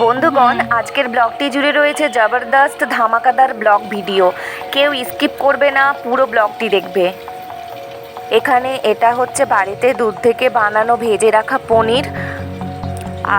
বন্ধুগণ, আজকের ব্লগটি জুড়ে রয়েছে জবরদস্ত ধামাকাদার ব্লগ ভিডিও। কেউ স্কিপ করবে না, পুরো ব্লগটি দেখবে। এখানে এটা হচ্ছে বাড়িতে দুধ থেকে বানানো ভেজে রাখা পনির।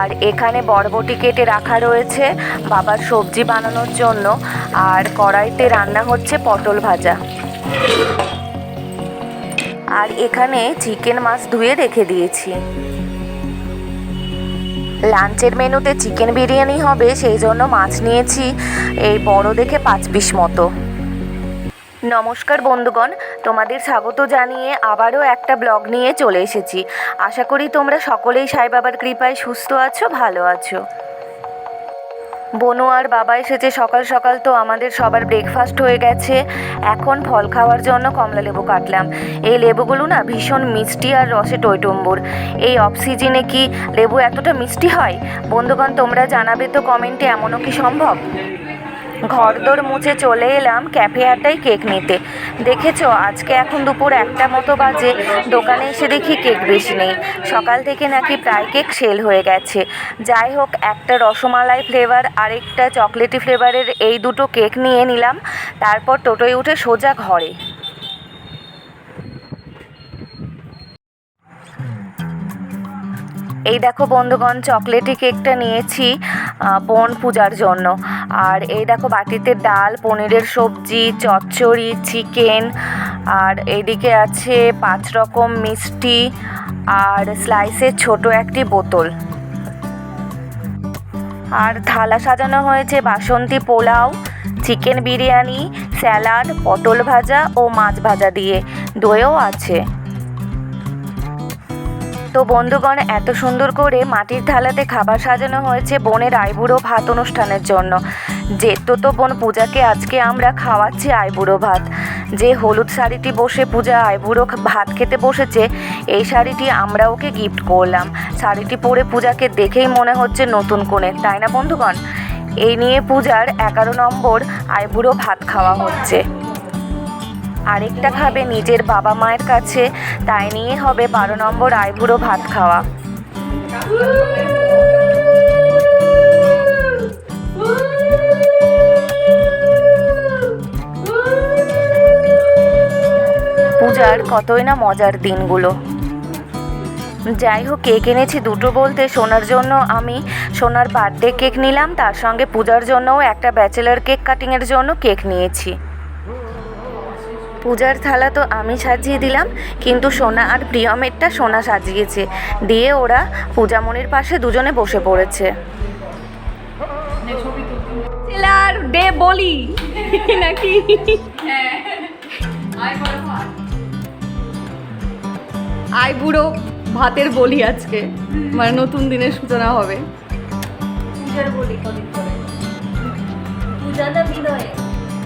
আর এখানে বরবটি কেটে রাখা রয়েছে বাবার সবজি বানানোর জন্য। আর কড়াইতে রান্না হচ্ছে পটল ভাজা। আর এখানে চিকেন মাছ ধুয়ে রেখে দিয়েছি। লাঞ্চের মেনুতে চিকেন বিরিয়ানি হবে, সেই জন্য মাছ নিয়েছি। এই বড় দেখে পাঁচ পিস মতো। নমস্কার বন্ধুগণ, তোমাদের স্বাগত জানিয়ে আবারও একটা ব্লগ নিয়ে চলে এসেছি। আশা করি তোমরা সকলেই সাই বাবার কৃপায় সুস্থ আছো, ভালো আছো। বনু আর বাবা এসেছে সকাল সকাল তো আমাদের সবার ব্রেকফাস্ট হয়ে গেছে। এখন ফল খাওয়ার জন্য কমলা লেবু কাটলাম। এই লেবুগুলো না ভীষণ মিষ্টি আর রসে টইটম্বুর। এই অক্সিজেনে সিজনে কি লেবু এতটা মিষ্টি হয়? বন্ধুগণ, তোমরা জানাবে তো কমেন্টে এমনও কি সম্ভব? ঘরদোর মুছে চলে এলাম ক্যাফে আড্ডায় কেক নিতে। দেখেছ, আজকে এখন দুপুর একটা মতো বাজে, দোকানে এসে দেখি কেক বেশি নেই। সকাল থেকে নাকি প্রায় কেক সেল হয়ে গেছে। যাই হোক, একটা রসমালাই ফ্লেভার, আরেকটা চকলেটি ফ্লেভারের এই দুটো কেক নিয়ে নিলাম। তারপর টোটোয় উঠে সোজা ঘরে। এই দেখো বন্ধুগণ, চকলেটি কেকটা নিয়েছি বোন পূজার জন্য। আর এই দেখো বাটিতে ডাল, পনিরের সবজি, চচ্চড়ি, চিকেন, আর এইদিকে আছে পাঁচ রকম মিষ্টি আর স্লাইসের ছোট একটি বোতল। আর থালা সাজানো হয়েছে বাসন্তী পোলাও, চিকেন বিরিয়ানি, স্যালাড, পটল ভাজা ও মাছ ভাজা দিয়ে। দইও আছে। তো বন্ধুগণ, এত সুন্দর করে মাটির থালাতে খাবার সাজানো হয়েছে বোনের আইবুড়ো ভাত অনুষ্ঠানের জন্য। যেহেতু তো বোন পূজাকে আজকে আমরা খাওয়াচ্ছি আইবুড়ো ভাত। যে হলুদ শাড়িটি বসে পূজা আইবুড়ো ভাত খেতে বসেছে, এই শাড়িটি আমরা ওকে গিফট করলাম। শাড়িটি পরে পূজাকে দেখেই মনে হচ্ছে নতুন কোণে, তাই না বন্ধুগণ? এই নিয়ে পূজার এগারো নম্বর আইবুড়ো ভাত খাওয়া হচ্ছে। আরেকটা খাবে নিজের বাবা মায়ের কাছে, তাই নিয়ে হবে বারো নম্বর আইবুড়ো ভাত খাওয়া। পূজার কতই না মজার দিনগুলো। যাই হোক কেক এনেছি দুটো বলতে সোনার জন্য আমি, সোনার বার্থডে কেক নিলাম, তার সঙ্গে পূজার জন্যও একটা ব্যাচেলার কেক কাটিংয়ের জন্য কেক নিয়েছি। পূজার থালা তো আমি সাজিয়ে দিলাম কিন্তু সোনা আর প্রিয়মেরটা সোনা সাজিয়েছে। দিয়ে ওরা পূজামণির পাশে দুজনে বসে পড়েছে। ডে বলি। নাকি? আই বুড়ো ভাতের বলি আজকে। মানে নতুন দিনের সূচনা হবে।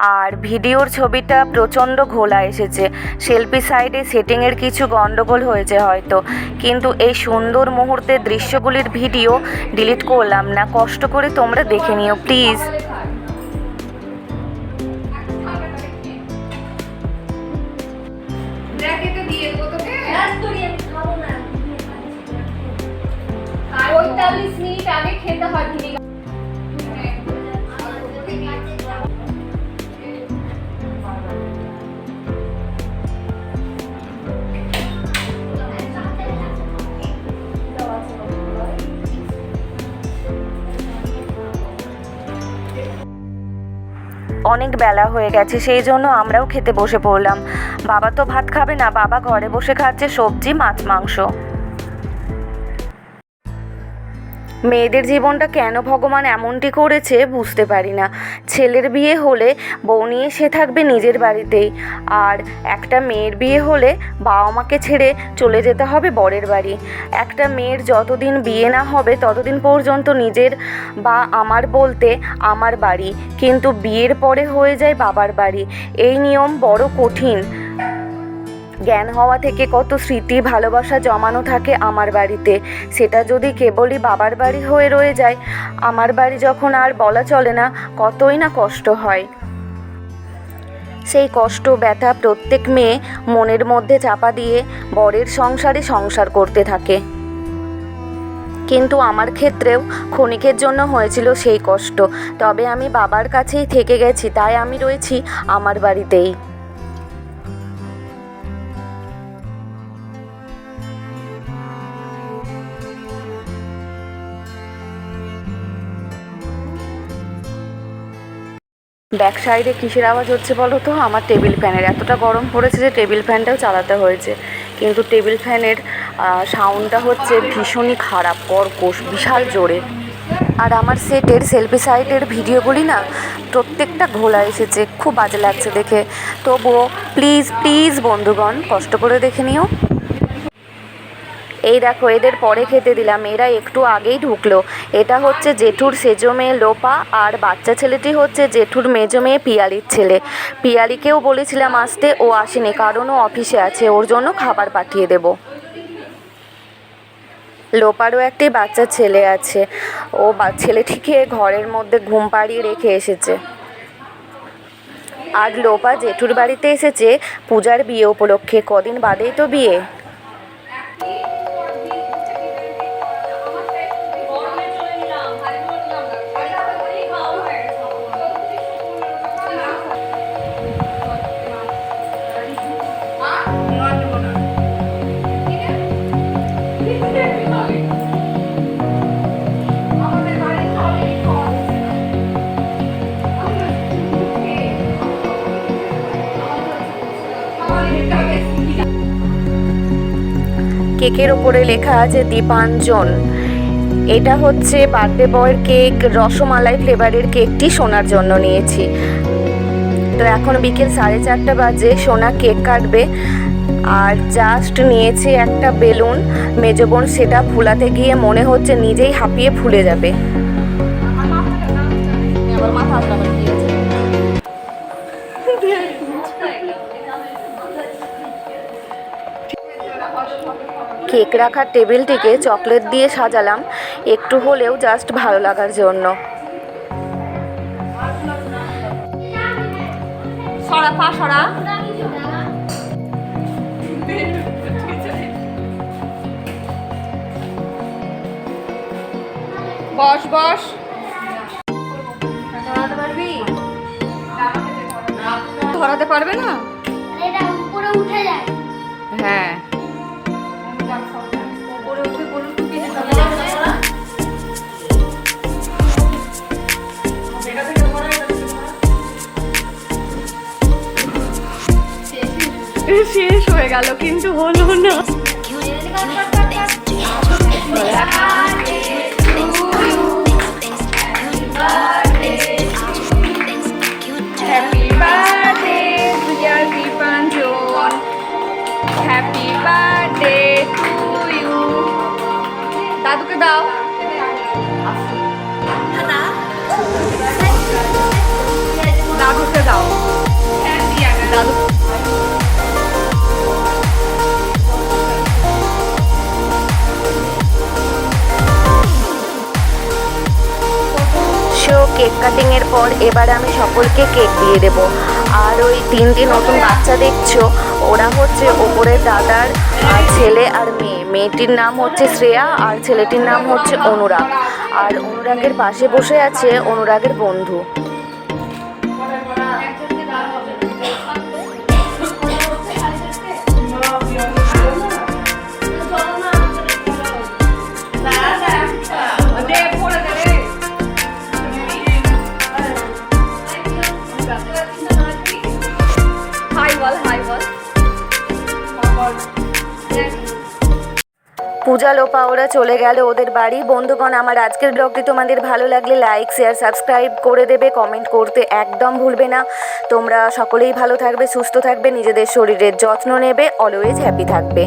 আর ভিডিওর ছবিটা প্রচণ্ড ঘোলা এসেছে। সেলফি সাইডে সেটিংয়ের কিছু গণ্ডগোল হয়েছে হয়তো। কিন্তু এই সুন্দর মুহূর্তের দৃশ্যগুলির ভিডিও ডিলিট করলাম না। কষ্ট করে তোমরা দেখে নিও প্লিজ পঁয়তাল্লিশ মিনিট আগে খেতে হয় অনেক বেলা হয়ে গেছে, সেই জন্য আমরাও খেতে বসে পড়লাম। বাবা তো ভাত খাবে না, বাবা ঘরে বসে খাচ্ছে সবজি, মাছ, মাংস। মেয়েদের জীবনটা কেন ভগবান এমনটি করেছে বুঝতে পারি না। ছেলের বিয়ে হলে বউ নিয়ে সে থাকবে নিজের বাড়িতেই। আর একটা মেয়ের বিয়ে হলে বাবা মাকে ছেড়ে চলে যেতে হবে বরের বাড়ি। একটা মেয়ের যতদিন বিয়ে না হবে ততদিন পর্যন্ত নিজের বা আমার বলতে আমার বাড়ি। কিন্তু বিয়ের পরে হয়ে যায় বাবার বাড়ি। এই নিয়ম বড় কঠিন। জ্ঞান হওয়া থেকে কত স্মৃতি, ভালোবাসা জমানো থাকে আমার বাড়িতে। সেটা যদি কেবলই বাবার বাড়ি হয়ে রয়ে যায়, আমার বাড়ি যখন আর বলা চলে না, কতই না কষ্ট হয়। সেই কষ্ট, ব্যথা প্রত্যেক মেয়ে মনের মধ্যে চাপা দিয়ে বরের সংসারে সংসার করতে থাকে। কিন্তু আমার ক্ষেত্রেও ক্ষণিকের জন্য হয়েছিল সেই কষ্ট। তবে আমি বাবার কাছেই থেকে গেছি, তাই আমি রয়েছি আমার বাড়িতেই। ব্যাক সাইডে কিসের আওয়াজ হচ্ছে বলো তো? আমার টেবিল ফ্যানের এতটা গরম পড়েছে যে টেবিল ফ্যানটাও চালাতে হয়েছে। কিন্তু টেবিল ফ্যানের সাউন্ডটা হচ্ছে ভীষণই খারাপ, কর্কশ, বিশাল জোরে। আর আমার সেটের সেলফি সাইটের ভিডিওগুলি না, প্রত্যেকটা ঘোলা এসেছে। খুব বাজে লাগছে দেখে। তবুও প্লিজ প্লিজ বন্ধুগণ, কষ্ট করে দেখে নিও। এই দেখো, এদের পরে খেতে দিলাম। এরা একটু আগেই ঢুকলো। এটা হচ্ছে জেঠুর সেজো মেয়ে লোপা, আর বাচ্চা ছেলেটি হচ্ছে জেঠুর মেজো মেয়ে পিয়ালির ছেলে। পিয়ালিকেও বলেছিলাম আসতে, ও আসেনি, কারণ ও অফিসে আছে, ওর জন্য খাবার পাঠিয়ে দেব। লোপারও একটি বাচ্চা ছেলে আছে। ও বা- ছেলেটিকে ঘরের মধ্যে ঘুম পাড়িয়ে রেখে এসেছে। আর লোপা জেঠুর বাড়িতে এসেছে, পূজার বিয়ে উপলক্ষে। কদিন বাদেই তো বিয়ে? কেকের ওপরে লেখা আছে দীপাঞ্জন। এটা হচ্ছে বার্থডে বয়ের কেক, রসমালাই ফ্লেভারের কেকটি সোনার জন্য নিয়েছি। তো এখন বিকেল সাড়ে চারটা বাজে, সোনা কেক কাটবে। আর জাস্ট নিয়েছি একটা বেলুন। মেজবোন সেটা ফুলাতে গিয়ে মনে হচ্ছে নিজেই হাঁপিয়ে ফুলে যাবে। মাথা কেক রাখার টেবিলটিকে চকলেট দিয়ে সাজালাম। একটু হলেও জাস্ট ভালো লাগার জন্য। সরা পা সরা। বস বস। ধরাতে পারবে? না? এটা উপরে উঠে যায়। হ্যাঁ। শেষ হয়ে গেল কিন্তু হলো না। হ্যাপি বার্থডে কেক কাটিংয়ের পর এবারে আমি সকলকে কেক দিয়ে দেব। আর ওই তিনটি নতুন বাচ্চা দেখছ, ওরা হচ্ছে ওপরে দাদার ছেলে আর মেয়ে। মেয়েটির নাম হচ্ছে শ্রেয়া, আর ছেলেটির নাম হচ্ছে অনুরাগ। আর অনুরাগের পাশে বসে আছে অনুরাগের বন্ধু। পূজা লোপা, ওরা চলে গেল ওদের বাড়ি। বন্ধুগণ, আমার আজকের ব্লগটি তোমাদের ভালো লাগলে লাইক শেয়ার সাবস্ক্রাইব করে দেবে। কমেন্ট করতে একদম ভুলবে না। তোমরা সকলেই ভালো থাকবে, সুস্থ থাকবে, নিজেদের শরীরের যত্ন নেবে অলওয়েজ হ্যাপি থাকবে।